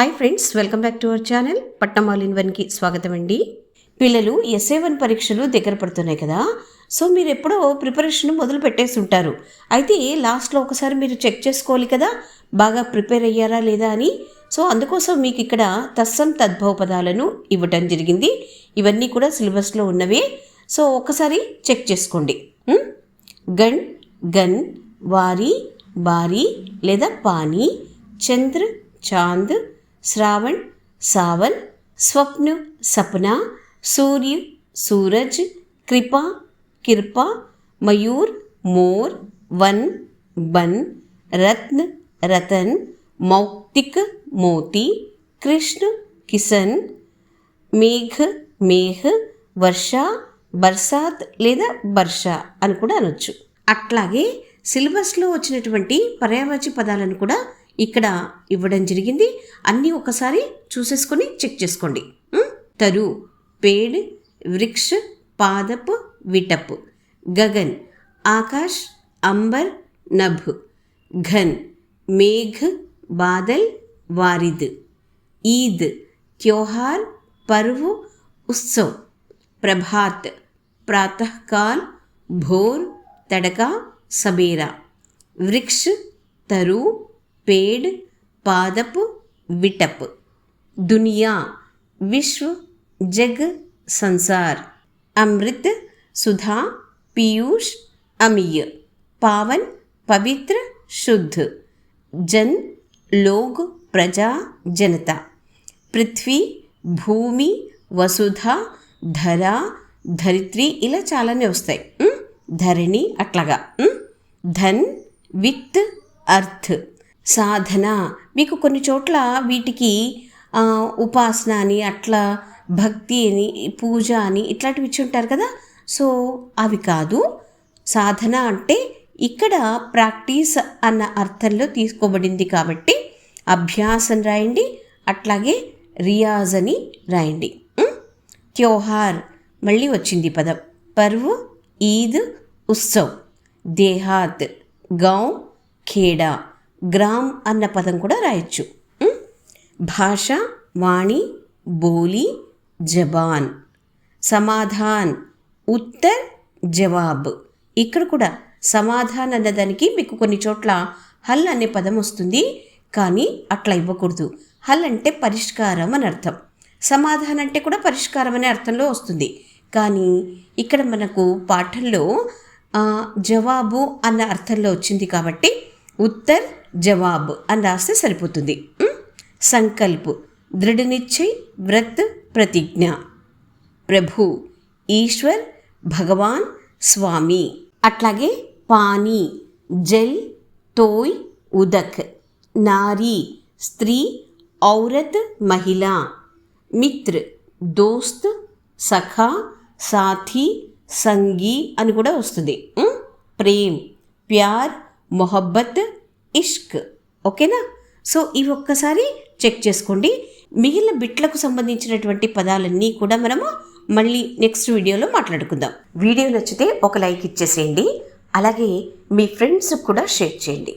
Hi friends welcome back to our channel Patnam all in వన్కి స్వాగతం అండి. పిల్లలు ఎస్ఏ వన్ పరీక్షలు దగ్గర పడుతున్నాయి కదా. సో మీరు ఎప్పుడో ప్రిపరేషన్ మొదలు పెట్టేసి ఉంటారు. అయితే లాస్ట్లో ఒకసారి మీరు చెక్ చేసుకోవాలి కదా. బాగా ప్రిపేర్ అయ్యారా లేదా అని. సో అందుకోసం మీకు ఇక్కడ తస్సం తద్భవ పదాలను ఇవ్వటం జరిగింది. ఇవన్నీ కూడా సిలబస్లో ఉన్నవే. సో ఒకసారి చెక్ చేసుకోండి. గన్ గణ్ గన్ వారి బారి లేదా పానీ చంద్ర చాంద్ శ్రావణ్ సావన్ స్వప్న సప్న సూర్య సూరజ్ కృప కిర్ప మయూర్ మోర్ వన్ బన్ రత్న రతన్ మౌక్తిక్ మోతి కృష్ణ కిసన్ మేఘ మేఘ వర్ష బర్సాత్ లేదా బర్ష అని కూడా అనొచ్చు. అట్లాగే సిలబస్లో వచ్చినటువంటి పర్యావాచి పదాలను కూడా ఇక్కడ ఇవ్వడం జరిగింది అన్నీ ఒకసారి చూసేసుకొని చెక్ చేసుకోండి ఉం? తరు పేడ్ వృక్ష పాదప్ విటప్ గగన్ ఆకాశ్ అంబర్ నభ్ ఘన్ మేఘ బాదల్ వారిద్ ईद त्योहार पर्व उत्सव प्रभात प्रातःकाल भोर तड़का सबेरा वृक्ष तरु पेड़ पादप विटप दुनिया विश्व जग संसार अमृत सुधा पीयूष अमीय पावन पवित्र शुद्ध जन लोग प्रजा जनता పృథ్వీ భూమి వసుధ ధర ధరిత్రి ఇలా చాలానే వస్తాయి ఉం? ధరణి అట్లాగా ఉం? ధన్ విత్ అర్త్ సాధన. మీకు కొన్ని చోట్ల వీటికి ఉపాసన అని అట్లా భక్తి అని పూజ అని ఇట్లాంటివి ఇచ్చి ఉంటారు కదా. సో అవి కాదు. సాధన అంటే ఇక్కడ ప్రాక్టీస్ అన్న అర్థంలో తీసుకోబడింది కాబట్టి అభ్యాసం రాయండి అట్లాగే రియాజ్ అని రాయండి. త్యోహార్ మళ్ళీ వచ్చింది పదం. పర్వ్ ఈద్ ఉత్సవ్. దేహాత్ గాం ఖేడా. గ్రామ్ అన్న పదం కూడా రాయొచ్చు. భాష వాణి బోలి జబాన్. సమాధాన్ ఉత్తర్ జవాబ్. ఇక్కడ కూడా సమాధాన్ అన్నదానికి మీకు కొన్ని చోట్ల హల్ అనే పదం వస్తుంది కానీ అట్లా ఇవ్వకూడదు. హల్ అంటే పరిష్కారం అని అర్థం. సమాధానం అంటే కూడా పరిష్కారం అనే అర్థంలో వస్తుంది. కానీ ఇక్కడ మనకు పాఠంలో జవాబు అన్న అర్థంలో వచ్చింది కాబట్టి ఉత్తర్ జవాబ్ అని రాస్తే సరిపోతుంది. సంకల్ప్ దృఢనిశ్చయ్ వ్రత్ ప్రతిజ్ఞ. ప్రభు ఈశ్వర్ భగవాన్ స్వామి. అట్లాగే పానీ జల్ తోయ్ ఉదక్. నారీ స్త్రీ ఔరత్ మహిళ. మిత్ర దోస్త్ సఖా సాథీ సంగీ అని కూడా వస్తుంది. ప్రేమ్ ప్యార్ మొహబ్బత్ ఇష్క్. ఓకేనా? సో ఇవి ఒక్కసారి చెక్ చేసుకోండి. మిగిలిన బిట్లకు సంబంధించినటువంటి పదాలన్నీ కూడా మనము మళ్ళీ నెక్స్ట్ వీడియోలో మాట్లాడుకుందాం. వీడియో నచ్చితే ఒక లైక్ ఇచ్చేసేయండి. అలాగే మీ ఫ్రెండ్స్కి కూడా షేర్ చేయండి.